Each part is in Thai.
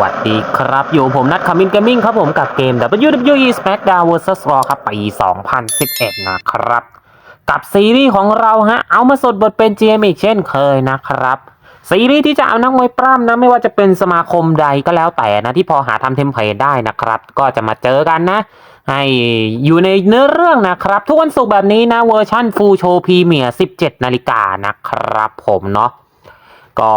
วัสดีครับ อยู่ผมนัทคามินเกมมิ่งครับผมกับเกม WWE SmackDown vs Raw ครับปี 2011 นะครับ กับซีรีส์ของเราฮะ เอามาสดบทเป็น GM อีกเช่นเคยนะครับ ซีรีส์ที่จะเอานักมวยปล้ำนะ ไม่ว่าจะเป็นสมาคมใดก็แล้วแต่นะ ที่พอหาทำเทมเพลตได้นะครับ ก็จะมาเจอกันนะ ให้อยู่ในเนื้อเรื่องนะครับ ทุกวันศุกร์แบบนี้นะเวอร์ชั่นฟูลโชว์พรีเมียร์17 นาฬิกานะครับผมเนาะ ก็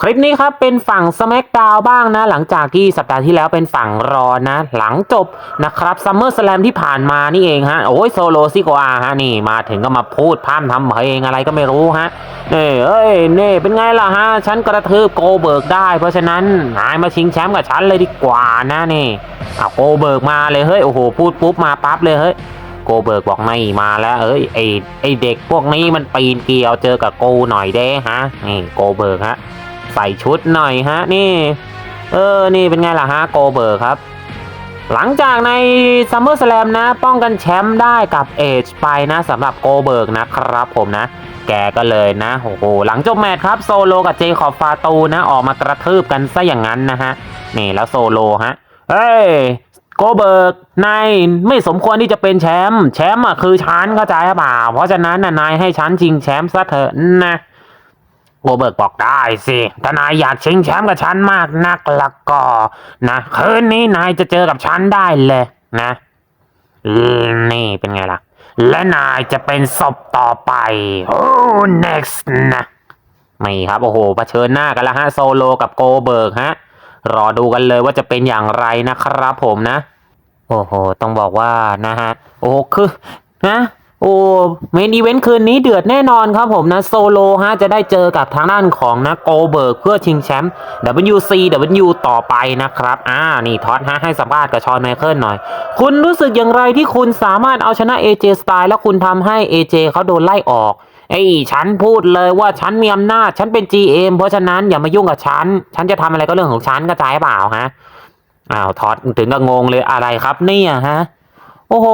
คลิปนี้ครับเป็นฝั่ง SmackDown บ้างนะ หลังจากที่สัปดาห์ที่แล้วเป็นฝั่งรอนะ หลังจบนะครับ Summer Slam ที่ผ่านมานี่เองฮะ โอ้ยโซโลซิโกอาฮะนี่มาถึงก็มาพูดพร่ำทำเพลงอะไรก็ไม่รู้ฮะเน่เอ้ยเน่เป็นไงล่ะฮะ ฉันกระทืบโกเบิร์กได้ เพราะฉะนั้นนายมาชิงแชมป์กับฉันเลยดีกว่านะนี่เอาโกเบิร์กมาเลยเฮ้ยโอ้โหพูดปุ๊บมาปั๊บเลยเฮ้ย โกเบิร์กบอกไม่มาแล้ว เอ้ยไอไอเด็กพวกนี้มันปีนเกลียวเจอกับกูหน่อยเด้ฮะนี่โกเบิร์กฮะใส่ชุดหน่อยฮะนี่ เออนี่เป็นไงล่ะฮะโกเบิร์กครับหลังจากในซัมเมอร์สแลมนะ ป้องกันแชมป์ได้กับเอจไปนะสำหรับโกเบิร์กนะครับผมนะ แกก็เลยนะโอ้โหหลังจบแมตช์ครับโซโลกับเจคอบฟาตูนะ ออกมากระทืบกันซะอย่างนั้นนะฮะ นี่แล้วโซโลฮะ เฮ้ย โกเบิร์กนายไม่สมควรที่จะเป็นแชมป์แชมป์อะคือฉันเข้าใจหรือเปล่า เพราะฉะนั้นนะนายให้ฉันชิงแชมป์ซะเถอะนะโกเบิร์กบอกได้สิถ้านายอยากชิงแชมป์กับฉันมากนักละก็นะคืนนี้นายจะเจอกับฉันได้เลยนะนี่เป็นไงล่ะ และนายจะเป็นศพต่อไปโอ้ next นะนี่ครับ โอ้โหเผชิญหน้ากันแล้วฮะ โซโลกับโกเบิร์กฮะ รอดูกันเลยว่าจะเป็นอย่างไรนะครับผมนะ โอ้โห ต้องบอกว่านะฮะ โอ้คือนะโอ้เมนอีเวนต์คืนนี้เดือดแน่นอนครับผมนะ โซโลฮะจะได้เจอกับทางด้านของนะโกเบิร์กเพื่อชิงแชมป์ WCW ต่อไปนะครับ อ่า นี่ท็อตฮะให้สัมภาษณ์กับชอนไมเคิลหน่อย คุณรู้สึกอย่างไรที่คุณสามารถเอาชนะ AJ Style แล้วคุณทำให้ AJ เขาโดนไล่ออก ไอ้ฉันพูดเลยว่าฉันมีอำนาจ ฉันเป็น GM เพราะฉะนั้นอย่ามายุ่งกับฉัน ฉันจะทำอะไรก็เรื่องของฉันกระจายเปล่าฮะอ้าวทอตถึงก็งงเลยอะไรครับเนี่ยฮะ โอ้โห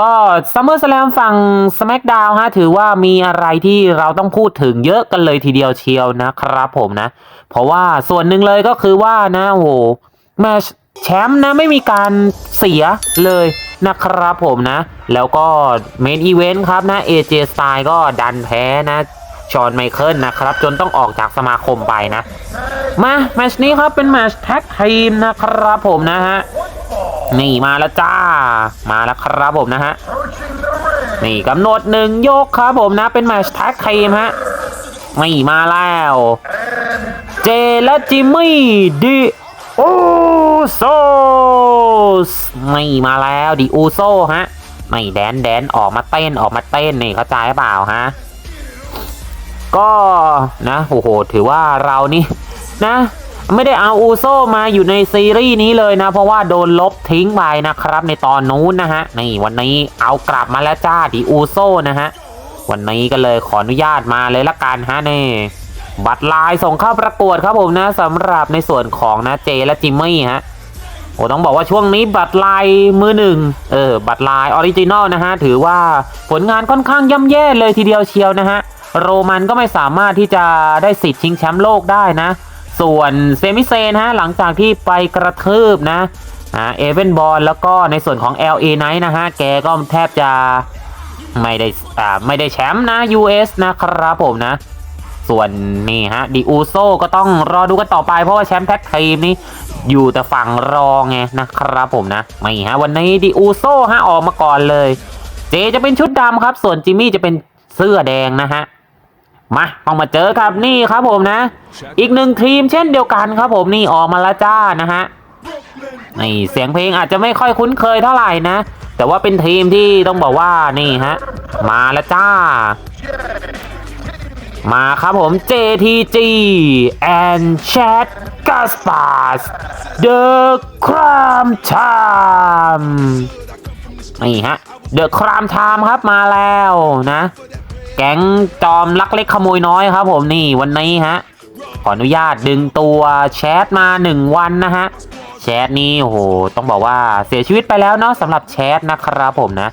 ก็ซัมเมอร์สแลมฝั่ง SmackDown ฮะถือว่ามีอะไรที่เราต้องพูดถึงเยอะกันเลยทีเดียวเชียวนะครับผมนะ เพราะว่าส่วนหนึ่งเลยก็คือว่านะโอ้โหแมชแชมป์นะไม่มีการเสียเลย นะครับผมนะ แล้วก็เมนอีเวนต์ครับนะ AJ Style ก็ดันแพ้นะชอนไมเคิลนะครับ จนต้องออกจากสมาคมไปนะ มาแมชนี้ครับเป็นแมชแท็กทีมนะครับผมนะฮะนี่มาแล้วจ้า มาแล้วครับผมนะฮะนี่กำหนดหนึ่งยกครับผมนะ เป็นแมชแท็กทีมฮะนี่มาแล้ว เจและจิมมี่ดิโอ โซสนี่มาแล้วดิอูโซฮะนี่แดนแดนออกมาเต้นออกมาเต้นนี่เข้าใจเปล่าฮะ ก็นะโอ้โหถือว่าเรานี่นะ ไม่ได้เอาอูโซมาอยู่ในซีรีส์นี้เลยนะ เพราะว่าโดนลบทิ้งไปนะครับ ในตอนนู้นนะฮะนี่วันนี้เอากลับมาแล้วจ้าดิอูโซนะฮะวันนี้ก็เลยขออนุญาตมาเลยละกันฮะนี่บัตรลายส่งเข้าประกวดครับผมนะสำหรับในส่วนของนะเจและจิมมี่ฮะ โอ้ต้องบอกว่าช่วงนี้บัตรลายมือหนึ่งเออบัตรลายออริจินอลนะฮะถือว่าผลงานค่อนข้างย่ำแย่เลยทีเดียวเชียวนะฮะโรมันก็ไม่สามารถที่จะได้สิทธิ์ชิงแชมป์โลกได้นะ ส่วนเซมิเซนฮะหลังจากที่ไปกระทืบนะอ่าเอเวนบอลแล้วก็ในส่วนของ LA Knight นะฮะแกก็แทบจะไม่ได้อ่าไม่ได้แชมป์นะ US นะครับผมนะ ส่วนนี่ฮะดิอูโซก็ต้องรอดูกันต่อไปเพราะว่าแชมป์แท็กทีมนี้อยู่แต่ฝั่งรองไงนะครับผมนะไม่ฮะวันนี้ดิอูโซฮะออกมาก่อนเลย เจจะเป็นชุดดำครับ ส่วนจิมมี่จะเป็นเสื้อแดงนะฮะมาต้องมาเจอครับนี่ครับผมนะ อีกหนึ่งทีมเช่นเดียวกันครับผมนี่ออกมาล้วจ้านะฮะนี่เสียงเพลงอาจจะไม่ค่อยคุ้นเคยเท่าไหร่นะ แต่ว่าเป็นทีมที่ต้องบอกว่านี่ฮะมาล้วจ้า มาครับผม JTG and Chad Gaspars The Crime Time นี่ฮะ The Crime Time ครับมาแล้วนะ แก๊งจอมลักเล็กขโมยน้อยครับผมนี่วันนี้ฮะ ขออนุญาตดึงตัวแชทมา 1 วันนะฮะ แชทนี้โอ้โหต้องบอกว่าเสียชีวิตไปแล้วเนาะสำหรับแชทนะครับผมนะ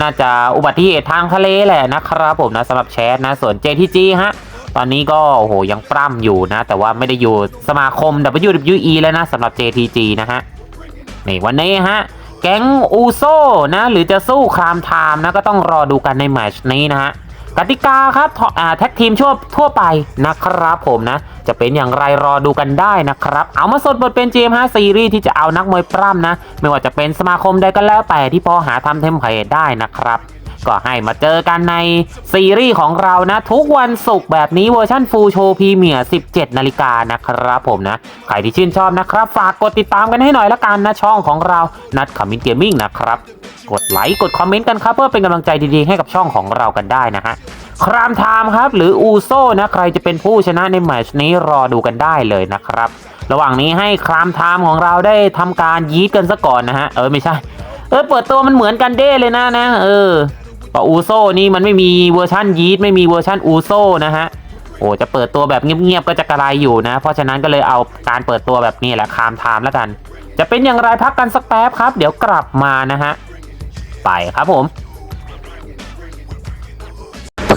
น่าจะอุบัติเหตุทางทะเลแหละนะครับผมนะสำหรับแชทนะส่วน JTG ฮะตอนนี้ก็โอ้โหยังปล้ำอยู่นะ แต่ว่าไม่ได้อยู่สมาคม WWE แล้วนะสำหรับ JTG นะฮะนี่วันนี้ฮะแก๊งอูโซนะ หรือจะสู้ครามไทม์นะก็ต้องรอดูกันในแมชนี้นะฮะ กติกาครับทอ่าแท็กทีมชั่วทั่วไปนะครับผมนะ จะเป็นอย่างไรรอดูกันได้นะครับ เอามาสดบทเป็น GM5 ซีรีส์ที่จะเอานักมวยปล้ำนะ ไม่ว่าจะเป็นสมาคมใดก็แล้วแต่ที่พอหาทำเทมเพลตได้นะครับ ก็ให้มาเจอกันในซีรีส์ของเรานะ ทุกวันศุกร์แบบนี้เวอร์ชันฟูลโชว์พรีเมียร์ 17 นาฬิกานะครับผมนะ ใครที่ชื่นชอบนะครับ ฝากกดติดตามกันให้หน่อยละกันนะ ช่องของเรานัดคอมมินเกมมิ่งนะครับ กดไลค์กดคอมเมนต์กันครับ เพื่อเป็นกำลังใจดีๆให้กับช่องของเรากันได้นะฮะครามไทม์ครับ หรืออูโซนะ ใครจะเป็นผู้ชนะในแมชนี้รอดูกันได้เลยนะครับ ระหว่างนี้ให้ครามไทม์ของเราได้ทำการยีดกันซะก่อนนะฮะ เออไม่ใช่ เออเปิดตัวมันเหมือนกันเด้เลยนะนะ เออ ปอูโซนี่มันไม่มีเวอร์ชันยีดไม่มีเวอร์ชันอูโซนะฮะโอ้จะเปิดตัวแบบเงียบๆก็จะกระไรอยู่นะ เพราะฉะนั้นก็เลยเอาการเปิดตัวแบบนี้แหละคามไทม์แล้วกัน จะเป็นอย่างไรพักกันสักแป๊บครับ เดี๋ยวกลับมานะฮะไปครับผม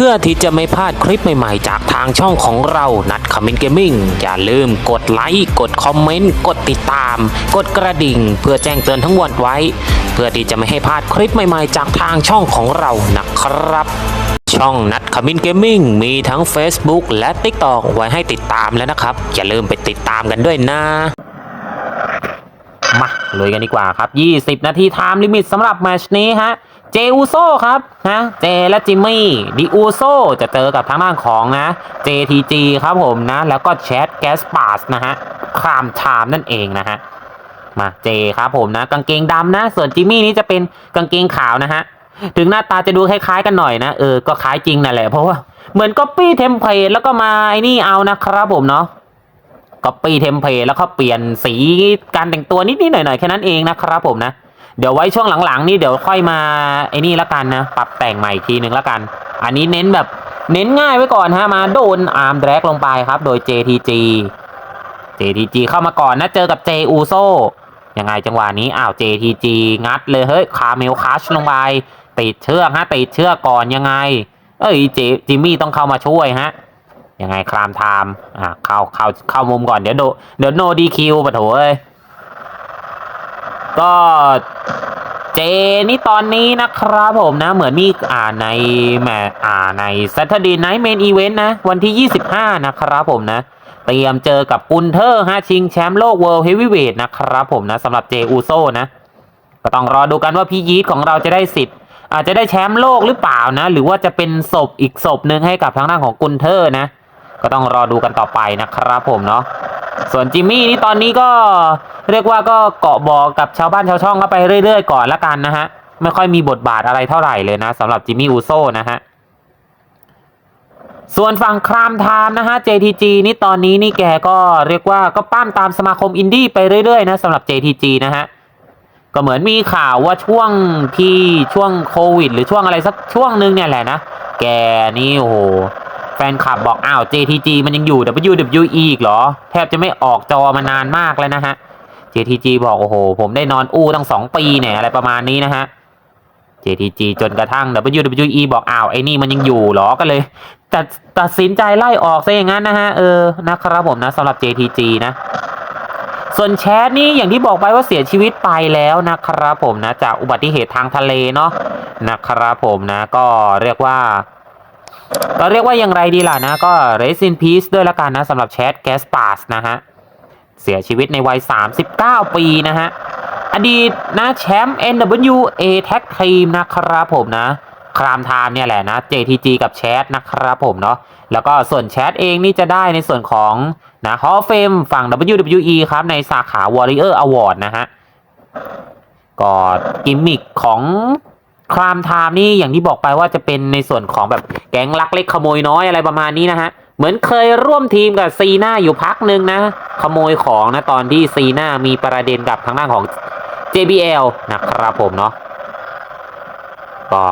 พื่อที่จะไม่พลาดคลิปใหม่ๆ จากทางช่องของเรานัดคอมเมนต์เกมมิ่งอย่าลืมกดไลค์กดคอมเมนต์กดติดตาม กดกระดิ่ง เพื่อแจ้งเตือนทั้งหมดไว้ เพื่อที่จะไม่ให้พลาดคลิปใหม่ๆ จากทางช่องของเรานะครับช่องนัดคอมมินเกมมิ่งมีทั้ง Facebook และ TikTok ไว้ให้ติดตามแล้วนะครับ อย่าลืมไปติดตามกันด้วยนะ มาลุยกันดีกว่าครับ 20 นาทีไทม์ลิมิตสำหรับแมชนี้ฮะ เจอูโซครับนะเจและจิมมี่ดิอูโซจะเจอกับทางด้านของนะ JTG ครับผมนะ แล้วก็แชทแกสปาสนะฮะครามไทม์นั่นเองนะฮะมาเจครับผมนะ กางเกงดำนะ ส่วนจิมมี่นี่จะเป็นกางเกงขาวนะฮะถึงหน้าตาจะดูคล้ายๆกันหน่อยนะเออก็คล้ายจริงนั่นแหละเพราะว่าเหมือนก๊อปปี้เทมเพลตแล้วก็มาไอ้นี่เอานะครับผมเนาะก๊อปปี้เทมเพลตแล้วก็เปลี่ยนสีการแต่งตัวนิดๆหน่อยๆแค่นั้นเองนะครับผมนะ เดี๋ยวไว้ช่วงหลังๆ นี่เดี๋ยวค่อยมาไอ้นี่ละกันนะ ปรับแต่งใหม่อีกทีหนึ่งละกัน อันนี้เน้นแบบเน้นง่ายไว้ก่อนฮะมาโดนอาร์มแดกลงไปครับ โดย JTG JTG เข้ามาก่อนนะเจอกับ J u s o ยังไงจังหวะนี้อ้าว JTG งัดเลยเฮ้ยคาเมลคัชลงไปติดเชือกฮะติดเชือกก่อนยังไง เอ้ยเจจิมมี่ต้องเข้ามาช่วยฮะยังไงคลามไทม์อ่าเข้าเข้าเข้ามุมก่อนเดี๋ยวโดเดี๋ยวโนดีคิวปะโถเอ้ย ก็เจนี่ตอนนี้นะครับผมนะ เหมือนมีอ่าในแมอ่าใน Saturday Night Main Event นะ วันที่ 25 นะครับผมนะ เตรียมเจอกับกุนเทอร์ฮะชิงแชมป์โลก World Heavyweight นะครับผมนะสำหรับเจอูโซนะ ก็ต้องรอดูกันว่าพี่ยีทของเราจะได้สิทธิ์ อาจจะได้แชมป์โลกหรือเปล่านะ หรือว่าจะเป็นศพอีกศพหนึ่งให้กับทางด้านของกุนเทอร์นะ ก็ต้องรอดูกันต่อไปนะครับผมเนาะ ส่วนจิมมี่นี่ตอนนี้ก็เรียกว่าก็เกาะบอกกับชาวบ้านชาวช่องก็ไปเรื่อยๆก่อนละกันนะฮะ ไม่ค่อยมีบทบาทอะไรเท่าไหร่เลยนะสำหรับจิมมี่อูโซนะฮะ ส่วนฝั่งครามไทม์นะฮะ JTG นี่ตอนนี้นี่แกก็เรียกว่าก็ปั้มตามสมาคมอินดี้ไปเรื่อยๆนะสำหรับ JTG นะฮะก็เหมือนมีข่าวว่าช่วงที่ช่วงโควิด หรือช่วงอะไรสักช่วงนึงเนี่ยแหละนะ แกนี่โอ้โห แฟนคลับบอกอ้าว JTG มันยังอยู่ WWE อีกเหรอ แทบจะไม่ออกจอมานานมากแล้วนะฮะ JTG บอกโอ้โห ผมได้นอนอู้ตั้งสองปีเนี่ยอะไรประมาณนี้นะฮะ JTG จนกระทั่ง WWE บอกอ้าวไอ้นี่มันยังอยู่เหรอก็เลยตัดตัดสินใจไล่ออกซะอย่างนั้นนะฮะเออนะครับผมนะสำหรับ JTG นะ ส่วนแชทนี่อย่างที่บอกไปว่าเสียชีวิตไปแล้วนะครับผมนะ จากอุบัติเหตุทางทะเลเนาะนะครับผมนะ ก็เรียกว่า ก็เรียกว่าอย่างไรดีล่ะนะ ก็ rest in peace ด้วยละกันนะสำหรับแชทแกสปาสนะฮะ เสียชีวิตในวัย 39 ปีนะฮะ อดีตนะแชมป์ NWA Tag Team นะครับผมนะ ครามไทม์เนี่ยแหละนะ JTG กับแชทนะครับผมเนาะแล้วก็ส่วนแชทเองนี่จะได้ในส่วนของนะ Hall of Fame ฝั่ง WWE ครับ ในสาขา Warrior Award นะฮะก็กิมมิคของ ครามไทม์นี่อย่างที่บอกไปว่าจะเป็นในส่วนของแบบแก๊งลักเล็กขโมยน้อยอะไรประมาณนี้นะฮะ เหมือนเคยร่วมทีมกับซีน่าอยู่พักหนึ่งนะ ขโมยของนะตอนที่ซีน่ามีประเด็นกับทางด้านของ JBL นะครับผมเนาะก็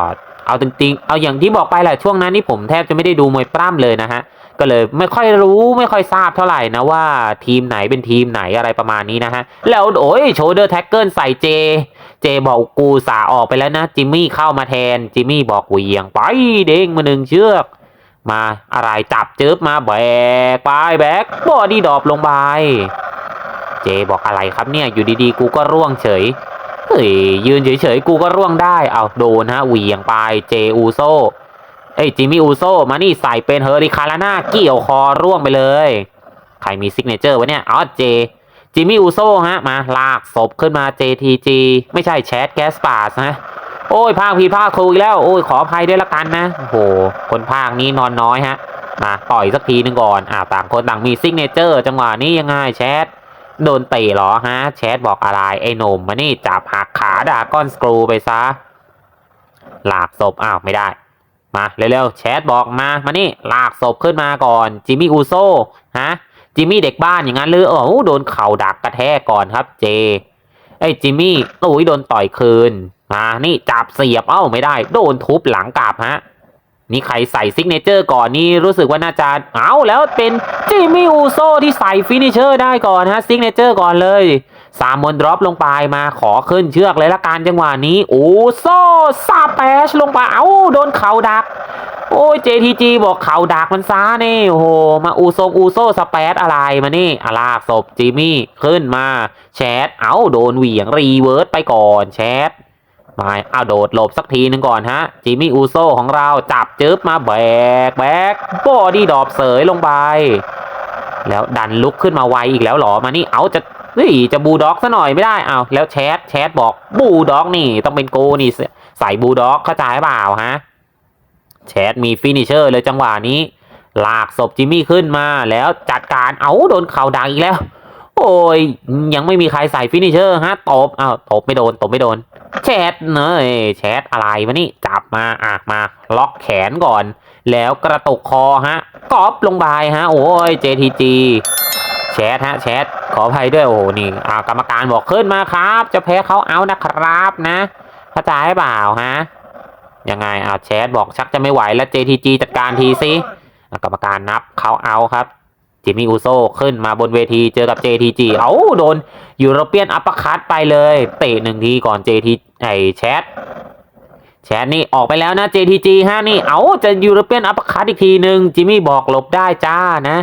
เอาจริงๆ เอาอย่างที่บอกไปแหละช่วงนั้นนี่ผมแทบจะไม่ได้ดูมวยปล้ำเลยนะฮะ ก็เลยไม่ค่อยรู้ไม่ค่อยทราบเท่าไหร่นะว่าทีมไหนเป็นทีมไหนอะไรประมาณนี้นะฮะ แล้วโอ้ยโชเดอร์แท็กเกิลใส่เจ เจบอกกูสาออกไปแล้วนะ จิมมี่เข้ามาแทน จิมมี่บอกเหวียงไปเด้งมาหนึ่งเชือก มาอะไรจับจึ๊บมาแบกไปแบกบอดี้ดอปลงไป เจบอกอะไรครับเนี่ยอยู่ดีๆ กูก็ร่วงเฉยเฮ้ยยืนเฉยๆ กูก็ร่วงได้ เอาโดนฮะเหวี่ยงไป เจอูโซเอ้ยจิมมี่อูโซมานี่ใส่เป็นเฮอริคาราน่าเกี่ยวคอร่วงไปเลย ใครมีซิกเนเจอร์วะเนี่ย อ๋อเจ จิมมี่อูโซฮะมาลากศพขึ้นมา JTG ไม่ใช่แชทแกสปาสนะโอ้ยภาคพีภาคถูอีกแล้ว โอ้ยขออภัยด้วยละกันนะโอ้โห คนภาคนี้นอนน้อยฮะมาต่อยสักทีหนึ่งก่อนอ่าต่างคนต่างมีซิกเนเจอร์จังหวะนี้ยังไงแชทโดนเตะเหรอฮะ แชทบอกอะไร ไอ้หนุ่มมานี่จับหักขาดาก้อนสกรูไปซะ ลากศพอ้าวไม่ได้ มาเร็วๆแชทบอกมา มานี่ลากศพขึ้นมาก่อนจิมมี่อูโซฮะ จิมมี่เด็กบ้านอย่างนั้นหรือโอ้โหโดนเข่าดักกระแทกก่อนครับเจ ไอ้จิมมี่โอ้ยโดนต่อยคืนอ่านี่จับเสียบเอ้าไม่ได้ โดนทุบหลังกลับฮะนี่ใครใส่ซิกเนเจอร์ก่อนนี่รู้สึกว่าน่าจะเอาแล้วเป็นจิมมี่อูโซที่ใส่ฟินิเชอร์ได้ก่อนฮะซิกเนเจอร์ก่อนเลย สามมนดรอปลงไปมาขอขึ้นเชือกเลยละกันจังหวะนี้อูโซซาแปชลงไปเอ้าโดนเข่าดัก โอ้ย JTG บอกเข่าดักมันซ้านี่โอ้โหมาอูซงอูโซสเปซอะไรมานี่อาลากศพจิมี่ขึ้นมาแชทเอ้าโดนเหวี่ยงรีเวิร์สไปก่อนแชทมาเอาโดดหลบสักทีหนึ่งก่อนฮะ จิมี่อูโซของเราจับจึ๊บมาแบกแบกบอดี้ดรอปเสยลงไป แล้วดันลุกขึ้นมาไวอีกแล้วหรอมานี่เอาจะ เฮ้ยจะบูด็อกซะหน่อยไม่ได้เอาแล้วแชทแชทบอกบูด็อกนี่ต้องเป็นกูนี่ใส่บูด็อกเข้าใจเปล่าฮะแชทมีฟินิเชอร์เลยจังหวะนี้ ลากศพจิมมี่ขึ้นมาแล้วจัดการเอาโดนเข่าดังอีกแล้ว โอ้ยยังไม่มีใครใส่ฟินิเชอร์ฮะตบเอาตบไม่โดนตบไม่โดน แชทเนยแชทอะไรวะนี่จับมาอะมาล็อกแขนก่อน แล้วกระตุกคอฮะกอบลงไปฮะ โอ้ย JTG แชทฮะแชทขออภัยด้วยโอ้โหนี่อ่ากรรมการบอกขึ้นมาครับ จะแพ้เขาเอานะครับนะเข้าใจเปล่าฮะยังไงอ่าแชทบอกชักจะไม่ไหวแล้ว JTG จัดการทีสิกรรมการนับเขาเอาครับจิมมี่อูโซขึ้นมาบนเวทีเจอกับ JTG เอาโดนยูโรเปียนอัปคัตไปเลย เตะหนึ่งทีก่อน JT ไอแชทแชทนี่ออกไปแล้วนะ JTG ฮะนี่เอาจะยูโรเปียนอัปคัตอีกทีหนึ่งจิมมี่บอกหลบได้จ้านะ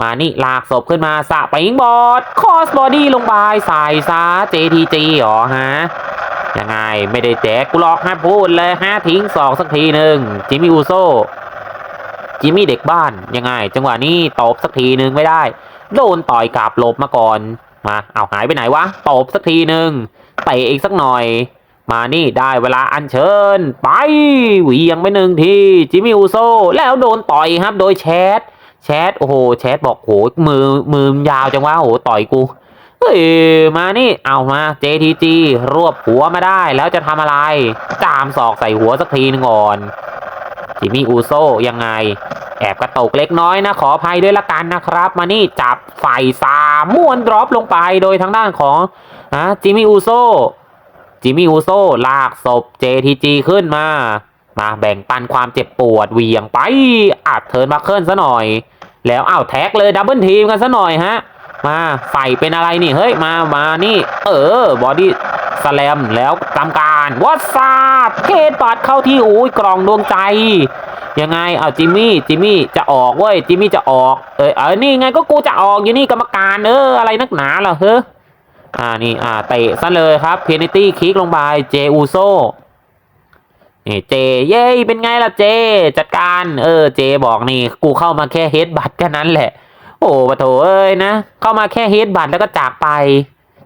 มานี่ลากศพขึ้นมาสะไปยิงบอดคอสบอดี้ลงไปใส่ซะ JTG เหรอฮะยังไงไม่ได้แจกกูหลอกฮะพูดเลยฮะทิ้งสองสักทีหนึ่งจิมมี่อูโซจิมมี่เด็กบ้านยังไง จังหวะนี้ตบสักทีหนึ่งไม่ได้ โดนต่อยกลับหลบมาก่อนมาเอาหายไปไหนวะตบสักทีหนึ่งเตะอีกสักหน่อย มานี่ได้เวลาอัญเชิญ ไปหวียงไปหนึ่งทีจิมมี่อูโซแล้วโดนต่อยครับโดยแชท แชทโอ้โหแชทบอกโหมือมือยาวจังวะโหต่อยกูเฮ้ยมานี่เอามา JTG รวบหัวมาได้แล้วจะทำอะไรจามศอกใส่หัวสักทีนึงก่อนจิมมี่อูโซยังไง แอบกระตกเล็กน้อยนะ ขออภัยด้วยละกันนะครับ มานี่จับไฟสามม้วนดรอปลงไปโดยทางด้านของอะจิมมี่อูโซจิมมี่อูโซลากศพ JTG ขึ้นมา มาแบ่งปันความเจ็บปวดเวียงไปอัดเทิร์นบัคเคิลซะหน่อย แล้วอ้าวแท็กเลยดับเบิลทีมกันซะหน่อยฮะ มาใส่เป็นอะไรนี่เฮ้ยมามานี่ เออบอดี้สแลมแล้วทำการวัดซาบเคสปัดเข้าที่อุ้ยกล่องดวงใจยังไง เอาจิมมี่ จิมมี่จะออกเว้ย จิมมี่จะออก เออเออนี่ไงก็กูจะออกอยู่นี่กรรมการเอออะไรนักหนาล่ะเฮ้ออ่านี่ อ่าเตะซะเลยครับ เพนตี้คิกลงไป เจอูโซ นี่เจเย้เป็นไงล่ะเจ จัดการ เออ เจบอกนี่ กูเข้ามาแค่เฮดบัตแค่นั้นแหละ โอ้ปะโถเอ้ยนะ เข้ามาแค่เฮดบัตแล้วก็จากไป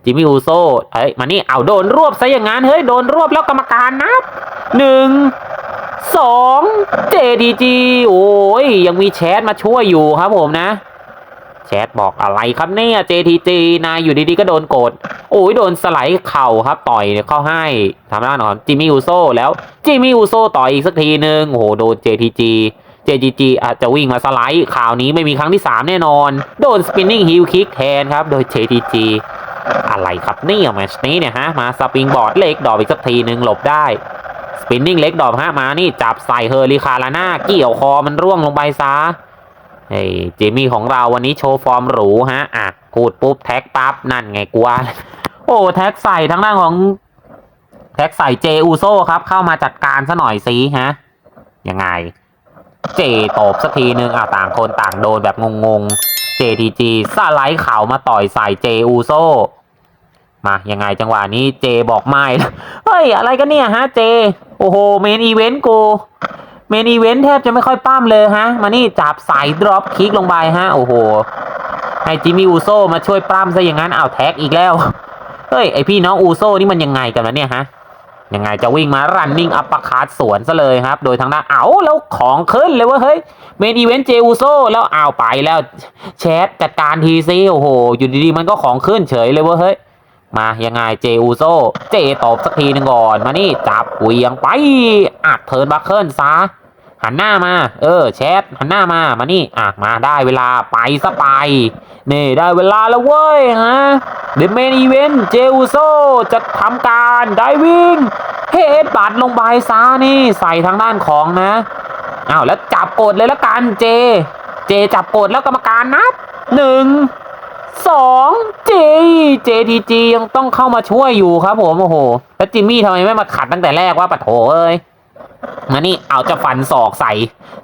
จิมมี่อูโซเอ้ยมานี่เอาโดนรวบซะอย่างงั้นเฮ้ยโดนรวบแล้วกรรมการนับหนึ่งสองเจดีจีโอ้ยยังมีแชทมาช่วยอยู่ครับผมนะ แชทบอกอะไรครับเนี่ย JTG นายอยู่ดีๆก็โดนโกดโอ้ยโดนสไลด์เข่าครับ ต่อยเข้าให้ทำหน้าหนอนจิมมี่อูโซแล้วจิมมี่อูโซต่อยอีกสักทีหนึ่งโอ้โหโดน JTG JTG อาจจะวิ่งมาสไลด์ข่าวนี้ไม่มีครั้งที่ 3 แน่นอน โดน spinning heel kick แทนครับ โดย JTG อะไรครับเนี่ยแมชนี้เนี่ยฮะ มาสปริงบอร์ดเล็กดอกอีกสักทีหนึ่งหลบได้สปินนิ่งเล็กดอกฮะมานี่จับใส่เฮอริคาราน่าเกี่ยวคอมันร่วงลงไปซะ เฮ้ยเจมี่ของเราวันนี้โชว์ฟอร์มหรูฮะอะพูดปุ๊บแท็กปั๊บนั่นไงกว่า โอ้แท็กใส่ทั้งด้านของ แท็กใส่เจอูโซครับ เข้ามาจัดการซะหน่อยสิฮะยังไง เจตบสักทีนึงอะต่างคนต่างโดนแบบงงๆ JTG สไลด์เข่ามาต่อยใส่เจอูโซมายังไงจังหวะนี้เจบอกไม่เฮ้ยอะไรกันเนี่ยฮะเจ โอ้โหเมนอีเวนต์กู เมนอีเวนต์แทบจะไม่ค่อยปั้มเลยฮะ มานี่จับสายดรอปคิกลงไปฮะ โอ้โห ให้จิมมี่อูโซมาช่วยปล้ำซะอย่างนั้นเอาวแท็กอีกแล้ว เฮ้ย ไอพี่น้องอูโซนี่มันยังไงกันวะเนี่ยฮะ ยังไงจะวิ่งมารันนิ่งอัปปคาร์ดสวนซะเลยครับ โดยทางด้านเอาแล้วของขึ้นเลยว่าเฮ้ย เมนอีเวนต์เจอูโซแล้วเอาวไปแล้วแชทจัดการทีซีโอ้โห อยู่ดีๆมันก็ของขึ้นเฉยเลยว่าเฮ้ยมายังไงเจอูโซ เจตบสักทีหนึงก่อน มานี่จับเหวียงไปอัดเทิร์นบัคเคิลซะ หันหน้ามา เออ แชทหันหน้ามา มานี่ อะ มาได้เวลาไปซะไป นี่ได้เวลาแล้วเว้ยฮะเด e เมนอีเวนต์เจอูโซจะทำการไดวิ่งเฮดบัตลงไปซะนี่ ใส่ทางด้านของนะอ้าวแล้วจับกดเลยละกันเจ เจจับกดแล้วกรรมการนับหนึ่งสองเจ JTG ยังต้องเข้ามาช่วยอยู่ครับผมโอ้โหแล้วจิมมี่ทำไมไม่มาขัดตั้งแต่แรกว่าปะโถเอ้ย มานี่เอาจะฟันศอกใส่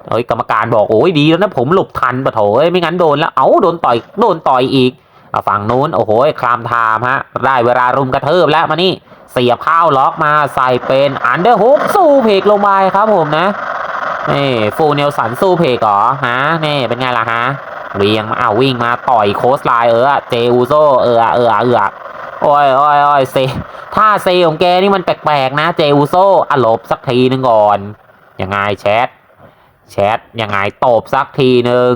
เอ้ยกรรมการบอกโอ้ยดีแล้วนะผมหลบทันปะโถเอ้ยไม่งั้นโดนแล้วเอาโดนต่อยโดนต่อยอีกอะฝั่งนู้นโอ้โหคลามไทม์ฮะได้เวลารุมกระเทิบแล้วมานี่เสียบข้าวล็อกมาใส่เป็นอันเดอร์ฮุกสู้เพกลงไปครับผมนะนี่ฟูเนลสันสู้เพกเหรอฮะนี่เป็นไงล่ะฮะเรียงมาอ้าววิ่งมาต่อยโคสไลเออเจอูโซเออเออเออ โอ้ยโอ้ยโอ้ยเซถ้าเซของแกนี่มันแปลกๆนะ เจอูโซอะหลบสักทีหนึ่งก่อน ยังไงแชท แชทยังไงตบสักทีหนึ่ง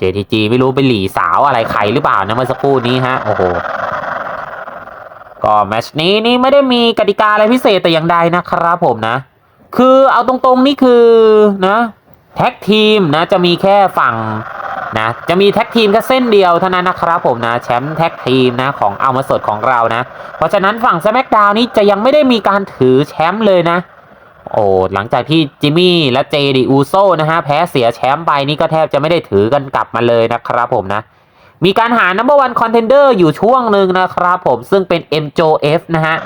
JTG ไม่รู้ไปหลีสาวอะไรใครหรือเปล่านะเมื่อสักครู่นี้ฮะ โอ้โห ก็แมชนี้นี่ไม่ได้มีกติกาอะไรพิเศษแต่อย่างใดนะครับผมนะ คือเอาตรงๆนี่คือนะแท็กทีมนะจะมีแค่ฝั่ง นะจะมีแท็กทีมแค่เส้นเดียวเท่านั้นนะครับผมนะแชมป์แท็กทีมนะของเอามาสดของเรานะ เพราะฉะนั้นฝั่ง s แ a c k d o w n นี้จะยังไม่ได้มีการถือแชมป์เลยนะ โอ้หลังจากที่จิมมี่และเจดิอูโซนะฮะแพ้เสียแชมป์ไปนี่ก็แทบจะไม่ได้ถือกันกลับมาเลยนะครับผมนะมีการหา number one contender อยู่ช่วงหนึ่งนะครับผมซึ่งเป็น MJF นะฮะ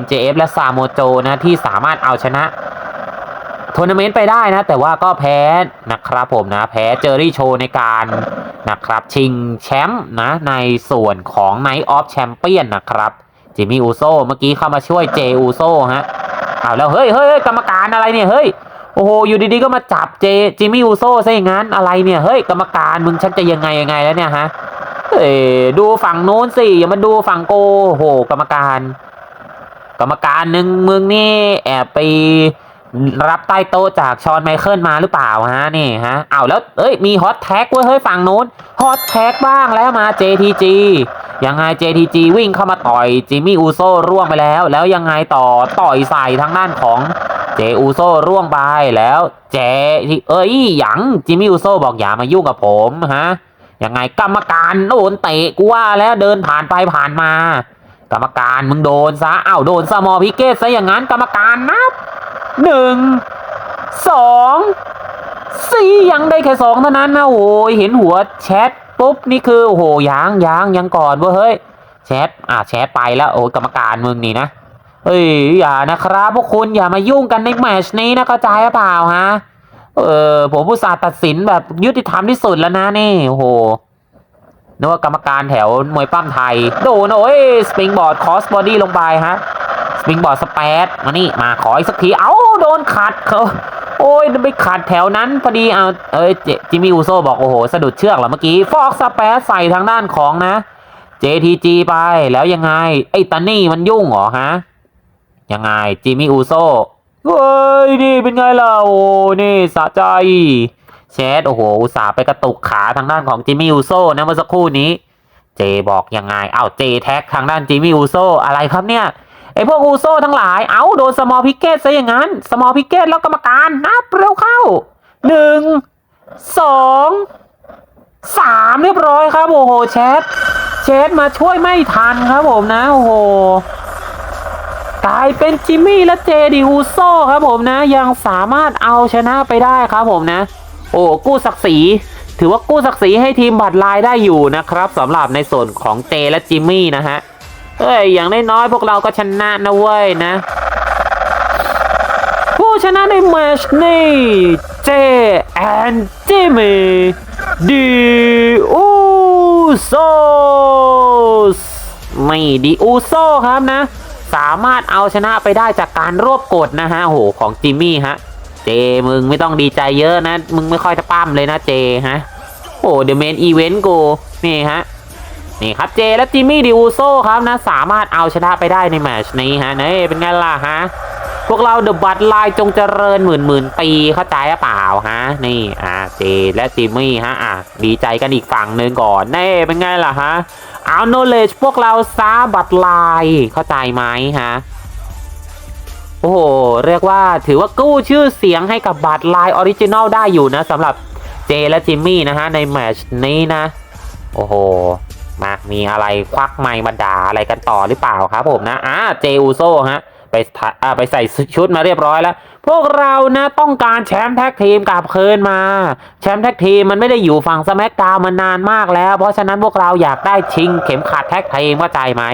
MJF และซาโมโจนะที่สามารถเอาชนะ ทัวร์นาเมนต์ไปได้นะ แต่ว่าก็แพ้นะครับผมนะ แพ้เจอรี่โชในการนะครับ ชิงแชมป์นะ ในส่วนของ Night of Champion นะครับ จิมมี่อูโซเมื่อกี้เข้ามาช่วยเจอูโซฮะเอาแล้ว เฮ้ยเฮ้ยเฮ้ยกรรมการอะไรเนี่ย เฮ้ย โอ้โห อยู่ดีๆ ก็มาจับเจจิมมี่อูโซซะอย่างนั้นอะไรเนี่ย เฮ้ย กรรมการมึงชักจะยังไงยังไงแล้วเนี่ยฮะเอ้ยดูฝั่งโน้นสิอย่ามาดูฝั่งโกโอ้โห กรรมการ กรรมการหนึ่งมึงนี่แอบไป รับใต้โต๊ะจากชอนไมเคิลมาหรือเปล่าฮะนี่ฮะเอาแล้วเอ้ยมีฮอตแท็กเว้ยเฮ้ยฝั่งนู้นฮอตแท็กบ้างแล้วมา JTG ยังไง JTG วิ่งเข้ามาต่อยจิมมี่อูโซร่วงไปแล้ว แล้วยังไงต่อต่อยใส่ทางด้านของเจอูโซร่วงไปแล้วเจที่เอ้ยหยังจิมมี่อูโซบอกอย่ามายุ่งกับผมฮะยังไงกรรมการโดนเตะกูว่าแล้วเดินผ่านไปผ่านมา กรรมการมึงโดนซะอ้าวโดนสมอพิเกตซะอย่างนั้นกรรมการนับหนึ่งสองสี่ยังได้แค่สองเท่านั้นนะโอ้ยเห็นหัวแชทปุ๊บนี่คือโอ้โหยังยังยังก่อนเว้ยเฮ้ยแชทอะแชทไปแล้วโอ้ยกรรมการมึงนี่นะเอ้ยอย่านะครับพวกคุณอย่ามายุ่งกันในแมชนี้นะเข้าใจหรือเปล่าฮะเออผมผู้สาห์ตัดสินแบบยุติธรรมที่สุดแล้วนะนี่โอ้โห นึกว่ากรรมการแถวมวยปั้มไทย โดนโอ้ยสปริงบอร์ดคอสบอดี้ลงไปฮะสปริงบอร์ดสเปซมานี่มาขออีกสักที เอ้าโดนขัดเขาโอ้ยไปขัดแถวนั้นพอดีเอาเอ้ยจจิมมี่อูโซบอกโอ้โหสะดุดเชือกเหรอเมื่อกี้ ฟอกสเปซใส่ทางด้านของนะ JTG ไปแล้วยังไง ไอ้ตันนี่มันยุ่งเหรอฮะ ยังไงจิมมี่อูโซเฮ้ยนี่เป็นไงล่ะโอ้นี่สะใจ แชทโอ้โห อุตส่าห์ไปกระตุกขาทางด้านของจิมมี่อูโซนะเมื่อสักครู่นี้ เจบอกยังไงเอ้าเจแท็กทางด้านจิมมี่อูโซอะไรครับเนี่ยไอพวกอูโซทั้งหลาย เอาโดนสมอลพิกเกตซะอย่างนั้น สมอลพิกเกตแล้วกรรมการนับเร็วเข้าหนึ่งสองสามเรียบร้อยครับ โอ้โหแชทแชทมาช่วยไม่ทันครับผมนะ โอ้โหกลายเป็นจิมมี่และเจดีอูโซครับผมนะ ยังสามารถเอาชนะไปได้ครับผมนะ อ้กู้ศักดิ์ศรีถือว่ากู้ศักดิ์ศรีให้ทีมบัตรลายได้อยู่นะครับสำหรับในส่วนของเจและจิมมี่นะฮะเอ้ยอย่างน้อยๆพวกเราก็ชนะนะเว้ยนะ ผู้ชนะในแมชนี้เจแอนจิมมี่ดีอูโซสไม่ดีอูโซครับนะ สามารถเอาชนะไปได้จากการรวบกดนะฮะโหของจิมมี่ฮะ เจมึงไม่ต้องดีใจเยอะนะ มึงไม่ค่อยจะปั้มเลยนะเจฮะ โอ้เดอะเมนอีเวนต์กูนี่ฮะนี่ครับเจและจิมมี่ดิอูโซครับนะ สามารถเอาชนะไปได้ในแมชนี้ฮะนี่เป็นไงล่ะฮะ พวกเราเดอะบัตไลจงเจริญหมื่นหมื่นปีเข้าใจหรือเปล่าฮะ นี่อ่าเจและจิมมี่ฮะอะดีใจกันอีกฝั่งหนึ่งก่อนนี่เป็นไงล่ะฮะเอาโนเลจพวกเราซาบัตไลเข้าใจไหมฮะ อ้โห เรียกว่าถือว่ากู้ชื่อเสียงให้กับบัตรไลน์ออริจินอลได้อยู่นะสำหรับเจและจิมมี่นะฮะในแมชนี้นะ โอ้โห มามีอะไรควักไมค์มาด่าอะไรกันต่อหรือเปล่าครับผมนะอ่าเจอูโซฮะ ไปถอ่าไปใส่ชุดมาเรียบร้อยแล้ว พวกเรานะต้องการแชมป์แท็กทีมกลับคืนมา แชมป์แท็กทีมมันไม่ได้อยู่ฝั่งสแมกดาวมานานมากแล้ว เพราะฉะนั้นพวกเราอยากได้ชิงเข็มขัดแท็กทีมเข้าใจไหม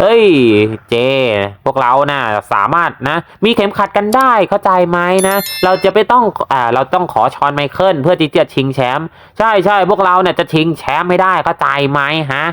เอ้ย เจ พวกเรานะ่ะสามารถนะ มีเข็มขัดกันได้เข้าใจไหมนะ เราจะไม่ต้องอ่าเราต้องขอชอนไมเคิลเพื่อที่จะชิงแชมป์ใช่ใช่พวกเราเนี่ยจะชิงแชมป์ไม่ได้เข้าใจไหมฮะ